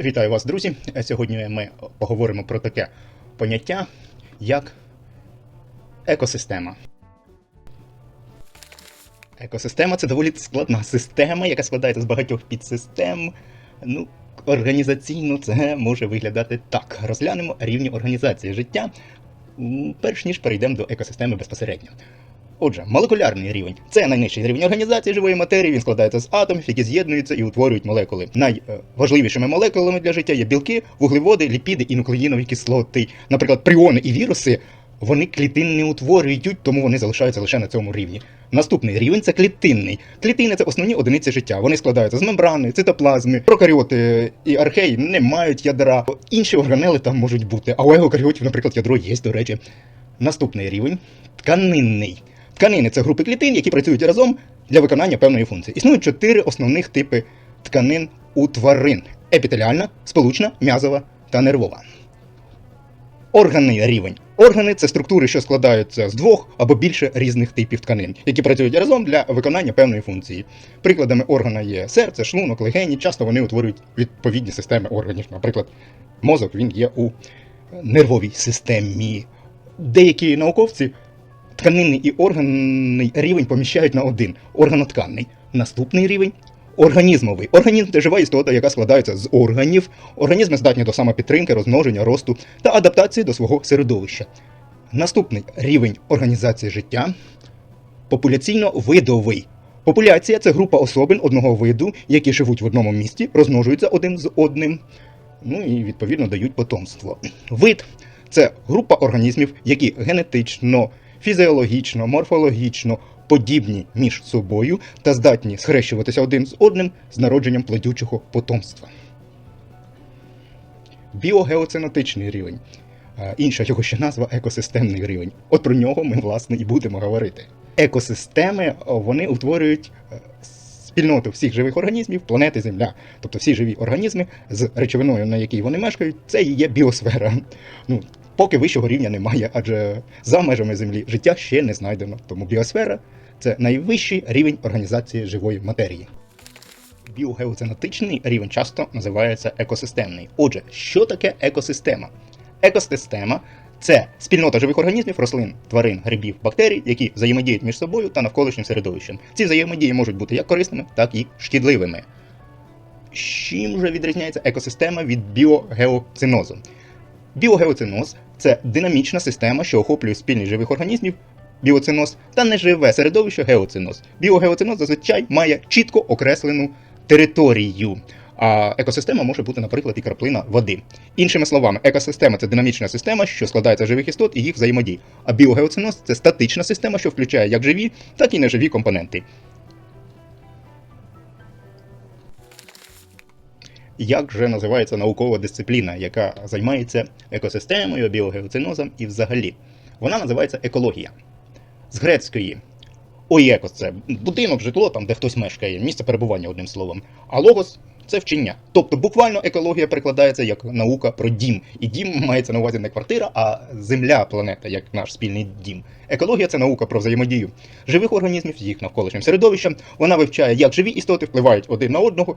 Вітаю вас, друзі! Сьогодні ми поговоримо про таке поняття, як екосистема. Екосистема це доволі складна система, яка складається з багатьох підсистем. Ну, організаційно це може виглядати так. Розглянемо рівні організації життя, перш ніж перейдемо до екосистеми безпосередньо. Отже, молекулярний рівень це найнижчий рівень організації живої матерії. Він складається з атомів, які з'єднуються і утворюють молекули. Найважливішими молекулами для життя є білки, вуглеводи, ліпіди і нуклеїнові кислоти. Наприклад, пріони і віруси вони клітин не утворюють, тому вони залишаються лише на цьому рівні. Наступний рівень це клітинний. Клітини це основні одиниці життя. Вони складаються з мембрани, цитоплазми, прокаріоти і археї не мають ядра. Інші органели там можуть бути. А у еукаріотів, наприклад, ядро є, до речі. Наступний рівень тканинний. Тканини це групи клітин, які працюють разом для виконання певної функції. Існують чотири основних типи тканин у тварин: епітеліальна, сполучна, м'язова та нервова. Органний рівень. Органи це структури, що складаються з двох або більше різних типів тканин, які працюють разом для виконання певної функції. Прикладами органа є серце, шлунок, легені. Часто вони утворюють відповідні системи органів. Наприклад, мозок він є у нервовій системі. Деякі науковці тканинний і органний рівень поміщають на один органотканний. Наступний рівень організмовий. Організм це жива істота, яка складається з органів. Організми здатні до самопідтримки, розмноження, росту та адаптації до свого середовища. Наступний рівень організації життя популяційно-видовий. Популяція це група особин одного виду, які живуть в одному місті, розмножуються один з одним, ну і відповідно дають потомство. Вид це група організмів, які генетично, фізіологічно, морфологічно подібні між собою та здатні схрещуватися один з одним з народженням плодючого потомства. Біогеоценотичний рівень. Інша його ще назва екосистемний рівень. От про нього ми власне і будемо говорити. Екосистеми вони утворюють е, спільноту всіх живих організмів планети Земля. Тобто всі живі організми з речовиною, на якій вони мешкають, це і є біосфера. Ну, поки вищого рівня немає, адже за межами Землі життя ще не знайдено. Тому біосфера це найвищий рівень організації живої матерії. Біогеоценотичний рівень часто називається екосистемний. Отже, що таке екосистема? Екосистема це спільнота живих організмів, рослин, тварин, грибів, бактерій, які взаємодіють між собою та навколишнім середовищем. Ці взаємодії можуть бути як корисними, так і шкідливими. Чим же відрізняється екосистема від біогеоцинозу? Біогеоциноз це динамічна система, що охоплює спільність живих організмів, біоциноз, та неживе середовище геоциноз. Біогеоциноз зазвичай має чітко окреслену територію. А екосистема може бути, наприклад, і краплина води. Іншими словами, екосистема це динамічна система, що складається з живих істот і їх взаємодій. А біогеоциноз це статична система, що включає як живі, так і неживі компоненти. Як же називається наукова дисципліна, яка займається екосистемою, біогеоцинозом і взагалі? Вона називається екологія. З грецької оєкос це будинок, житло, там, де хтось мешкає, місце перебування, одним словом. А логос це вчення. Тобто буквально екологія перекладається як наука про дім. І дім мається на увазі не квартира, а земля, планета, як наш спільний дім. Екологія це наука про взаємодію живих організмів з їх навколишнім середовищем. Вона вивчає, як живі істоти впливають один на одного.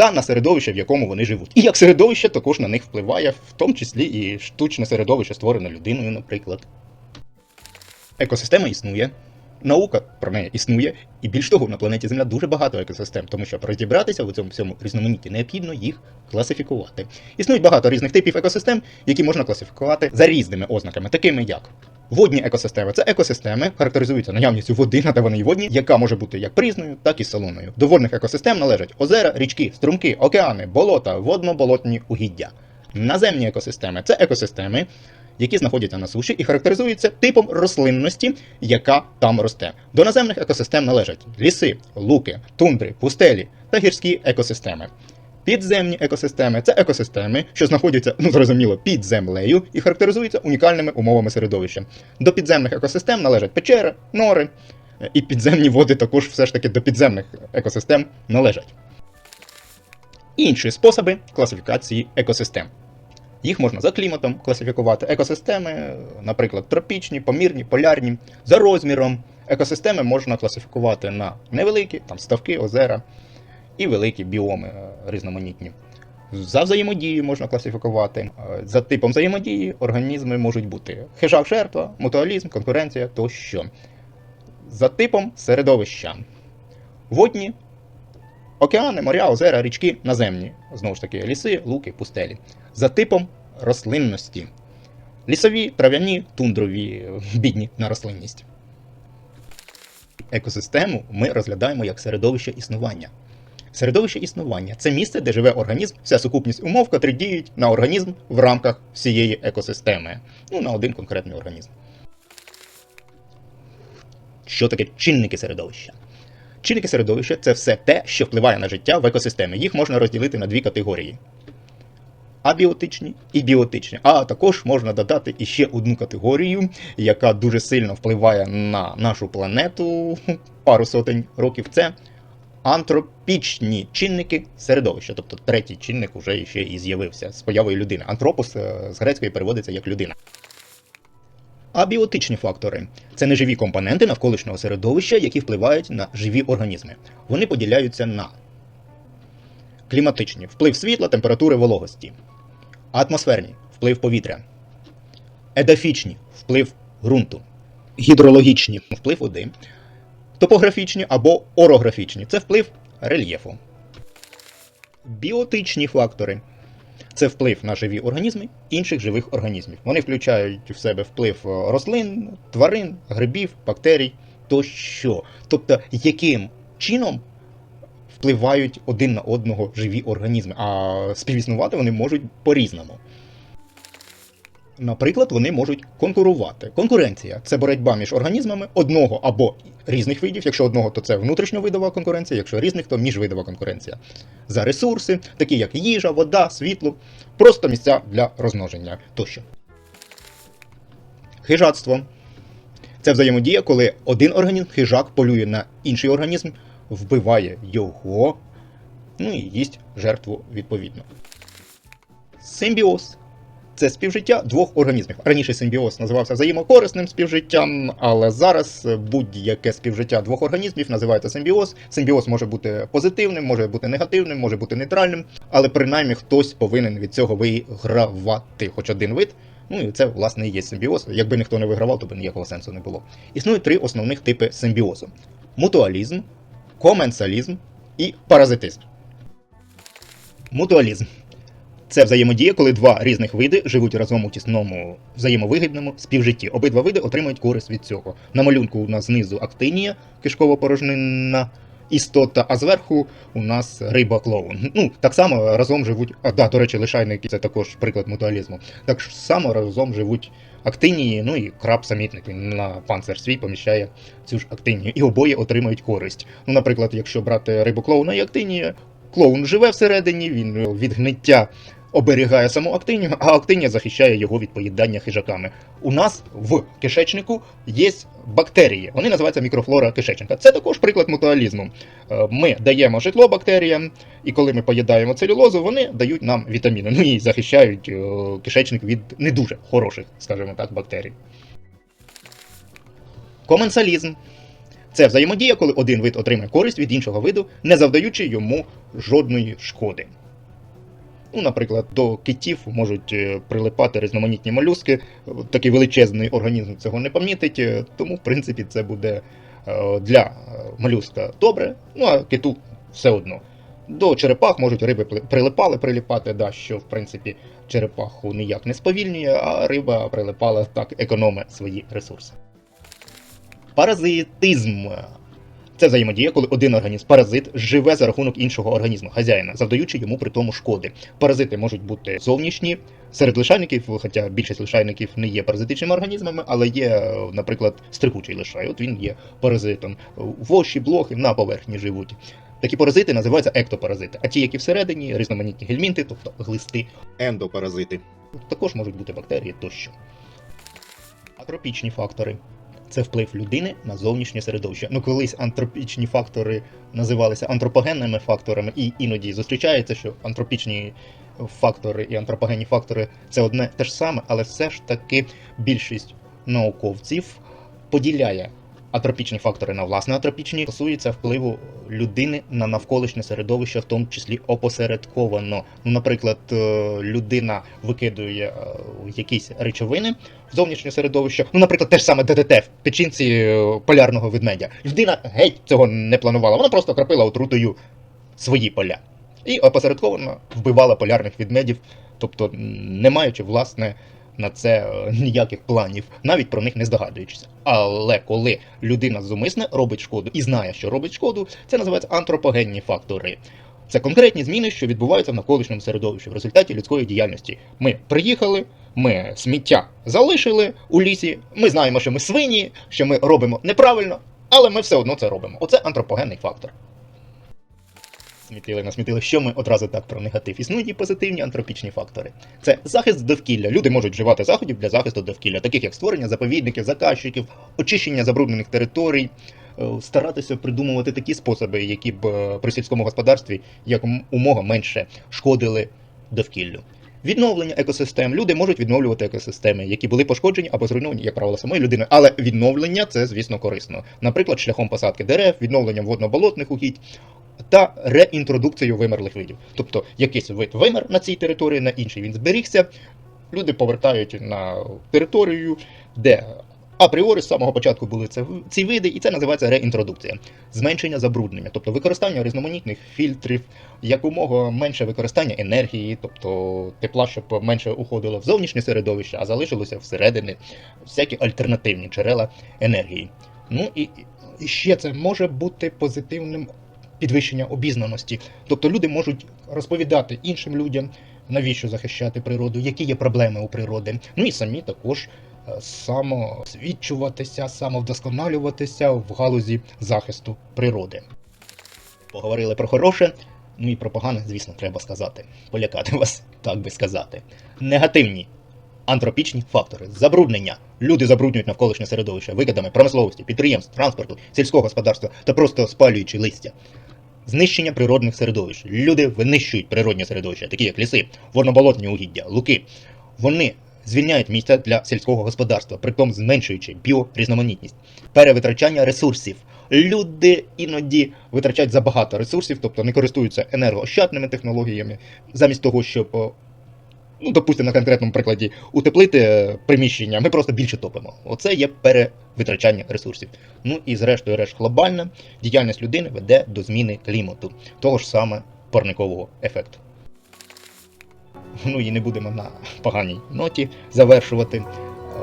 Та на середовище, в якому вони живуть. І як середовище також на них впливає, в тому числі і штучне середовище, створене людиною, наприклад. Екосистема існує, наука про неї існує, і більш того, на планеті Земля дуже багато екосистем, тому що розібратися в цьому всьому різноманітті необхідно їх класифікувати. Існують багато різних типів екосистем, які можна класифікувати за різними ознаками, такими як водні екосистеми. Це екосистеми, характеризуються наявністю води на вони водні, яка може бути як прізною, так і солоною. До водних екосистем належать озера, річки, струмки, океани, болота, водно-болотні угіддя. Наземні екосистеми це екосистеми, які знаходяться на суші і характеризуються типом рослинності, яка там росте. До наземних екосистем належать ліси, луки, тундри, пустелі та гірські екосистеми. Підземні екосистеми це екосистеми, що знаходяться, ну зрозуміло, під землею і характеризуються унікальними умовами середовища. До підземних екосистем належать печери, нори, е, і підземні води також все ж таки до підземних екосистем належать. Інші способи класифікації екосистем. Їх можна за кліматом класифікувати. Екосистеми, наприклад, тропічні, помірні, полярні, за розміром. Екосистеми можна класифікувати на невеликі, там ставки, озера і великі біоми е, різноманітні. За взаємодією можна класифікувати. Е, За типом взаємодії організми можуть бути хижак жертва, мутуалізм, конкуренція тощо. За типом середовища. Водні, океани, моря, озера, річки, наземні. Знову ж таки, ліси, луки, пустелі. За типом рослинності. Лісові, трав'яні, тундрові, бідні на рослинність. Екосистему ми розглядаємо як середовище існування. Середовище існування це місце, де живе організм, вся сукупність умов, котрі діють на організм в рамках всієї екосистеми. Ну, на один конкретний організм. Що таке чинники середовища? Чинники середовища це все те, що впливає на життя в екосистемі. Їх можна розділити на дві категорії: абіотичні і біотичні. А також можна додати іще одну категорію, яка дуже сильно впливає на нашу планету пару сотень років. Це антропічні чинники середовища. Тобто третій чинник вже ще і з'явився з появою людини. Антропос е, з грецької переводиться як людина. Абіотичні фактори. Це неживі компоненти навколишнього середовища, які впливають на живі організми. Вони поділяються на кліматичні вплив світла, температури, вологості, атмосферні вплив повітря, едафічні вплив ґрунту, гідрологічні вплив води, топографічні або орографічні це вплив рельєфу. Біотичні фактори це вплив на живі організми інших живих організмів. Вони включають в себе вплив е, рослин, тварин, грибів, бактерій тощо. Тобто, яким чином впливають один на одного живі організми, а співіснувати вони можуть по-різному. Наприклад, вони можуть конкурувати. Конкуренція це боротьба між організмами одного або різних видів. Якщо одного, то це внутрішньовидова конкуренція, якщо різних, то міжвидова конкуренція. За ресурси, такі як їжа, вода, світло, просто місця для розмноження тощо. Хижацтво це взаємодія, коли один організм хижак полює на інший організм, вбиває його, ну і їсть жертву відповідно. Симбіоз це співжиття двох організмів. Раніше симбіоз називався взаємокорисним співжиттям, але зараз будь-яке співжиття двох організмів називається симбіоз. Симбіоз може бути позитивним, може бути негативним, може бути нейтральним, але принаймні хтось повинен від цього вигравати хоч один вид. Ну і це власне і є симбіоз. Якби ніхто не вигравав, то б ніякого сенсу не було. Існують три основних типи симбіозу: мутуалізм, коменсалізм і паразитизм. Мутуалізм це взаємодія, коли два різних види живуть разом у тісному взаємовигідному співжитті. Обидва види отримують користь від цього. На малюнку у нас знизу актинія, кишково-порожнинна істота, а зверху у нас риба клоун. Ну, так само разом живуть. А, да, до речі, лишайники це також приклад мутуалізму. Так само разом живуть актинії, ну і краб самітник він на панцир свій поміщає цю ж актинію. І обоє отримують користь. Ну, наприклад, якщо брати рибу клоуна і актинія, клоун живе всередині, він від гниття оберігає саму актинію, а актинія захищає його від поїдання хижаками. У нас в кишечнику є бактерії. Вони називаються мікрофлора кишечника. Це також приклад мутуалізму. Е, Ми даємо житло бактеріям, і коли ми поїдаємо целюлозу, вони дають нам вітаміни. Ну і захищають е, кишечник від не дуже хороших, скажімо так, бактерій. Коменсалізм. Це взаємодія, коли один вид отримує користь від іншого виду, не завдаючи йому жодної шкоди. Ну, наприклад, до китів можуть е, прилипати різноманітні молюски. Такий величезний організм цього не помітить, е, тому, в принципі, це буде е, для молюска добре, ну а киту все одно. До черепах можуть риби прилипали, приліпати, да, що в принципі черепаху ніяк не сповільнює, а риба прилипала так економить свої ресурси. Паразитизм. Це взаємодія, коли один організм паразит живе за рахунок іншого організму, хазяїна, завдаючи йому при тому шкоди. Паразити можуть бути зовнішні серед лишайників, хоча більшість лишайників не є паразитичними організмами, але є, наприклад, стрибучий лишай. От він є паразитом. Воші, блохи на поверхні живуть. Такі паразити називаються ектопаразити, а ті, які всередині, різноманітні гельмінти, тобто глисти, ендопаразити. Також можуть бути бактерії тощо. Атропічні фактори це вплив людини на зовнішнє середовище. Ну, колись антропічні фактори називалися антропогенними факторами, і іноді зустрічається, що антропічні фактори і антропогенні фактори це одне те ж саме, але все ж таки більшість науковців поділяє атропічні фактори на власне атропічні стосуються впливу людини на навколишнє середовище, в тому числі опосередковано. Ну, наприклад, е, людина викидує е, якісь речовини в зовнішнє середовище. Ну, наприклад, те ж саме ДДТ в печінці е, полярного ведмедя. Людина геть цього не планувала. Вона просто окропила отрутою свої поля. І опосередковано вбивала полярних ведмедів, тобто не маючи власне на це е, ніяких планів, навіть про них не здогадуючись. Але коли людина зумисне робить шкоду і знає, що робить шкоду, це називається антропогенні фактори. Це конкретні зміни, що відбуваються в навколишньому середовищі в результаті людської діяльності. Ми приїхали, ми сміття залишили у лісі. Ми знаємо, що ми свині, що ми робимо неправильно, але ми все одно це робимо. Оце антропогенний фактор. Смітили, насмітили, що ми одразу так про негатив. Існують і позитивні антропічні фактори. Це захист довкілля. Люди можуть вживати заходів для захисту довкілля, таких як створення заповідників, заказчиків, очищення забруднених територій, е, старатися придумувати такі способи, які б е, при сільському господарстві якомога менше шкодили довкіллю. Відновлення екосистем. Люди можуть відновлювати екосистеми, які були пошкоджені або зруйновані, як правило, самою людиною. Але відновлення це, звісно, корисно. Наприклад, шляхом посадки дерев, відновленням водно-болотних угідь та реінтродукцією вимерлих видів. Тобто якийсь вид вимер на цій території, на інший він зберігся. Люди повертають на територію, де апріорі з самого початку були це, ці види, і це називається реінтродукція. Зменшення забруднення, тобто використання різноманітних фільтрів, якомога менше використання енергії, тобто тепла, щоб менше уходило в зовнішнє середовище, а залишилося всередині всякі альтернативні джерела енергії. Ну і ще це може бути позитивним підвищення обізнаності. Тобто люди можуть розповідати іншим людям, навіщо захищати природу, які є проблеми у природи. Ну і самі також е, самосвідчуватися, самовдосконалюватися в галузі захисту природи. Поговорили про хороше, ну і про погане, звісно, треба сказати. Полякати вас, так би сказати. Негативні антропічні фактори, забруднення. Люди забруднюють навколишнє середовище викидами промисловості, підприємств, транспорту, сільського господарства та просто спалюючи листя. Знищення природних середовищ. Люди винищують природні середовища, такі як ліси, водноболотні угіддя, луки. Вони звільняють місця для сільського господарства, притом зменшуючи біорізноманітність, перевитрачання ресурсів. Люди іноді витрачають забагато ресурсів, тобто не користуються енергоощадними технологіями, замість того, щоб ну, допустимо, на конкретному прикладі, утеплити е, приміщення, ми просто більше топимо. Оце є перевитрачання ресурсів. Ну і зрештою, решт глобальна діяльність людини веде до зміни клімату, того ж саме парникового ефекту. Ну і не будемо на поганій ноті завершувати.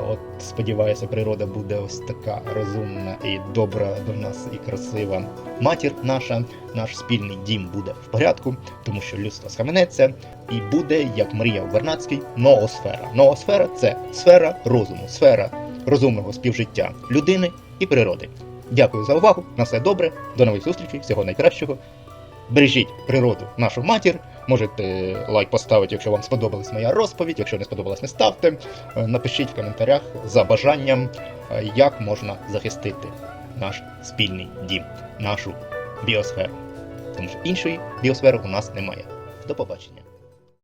От сподіваюся, природа буде ось така розумна і добра до нас і красива. Матір наша, наш спільний дім буде в порядку, тому що людство схаменеться і буде, як мріяв Вернадський, ноосфера. Ноосфера це сфера розуму, сфера розумного співжиття людини і природи. Дякую за увагу. На все добре. До нових зустрічей. Всього найкращого. Бережіть природу, нашу матір. Можете лайк поставити, якщо вам сподобалась моя розповідь. Якщо не сподобалась, не ставте. Е, Напишіть в коментарях за бажанням, е, як можна захистити наш спільний дім, нашу біосферу. Тому що іншої біосфери у нас немає. До побачення.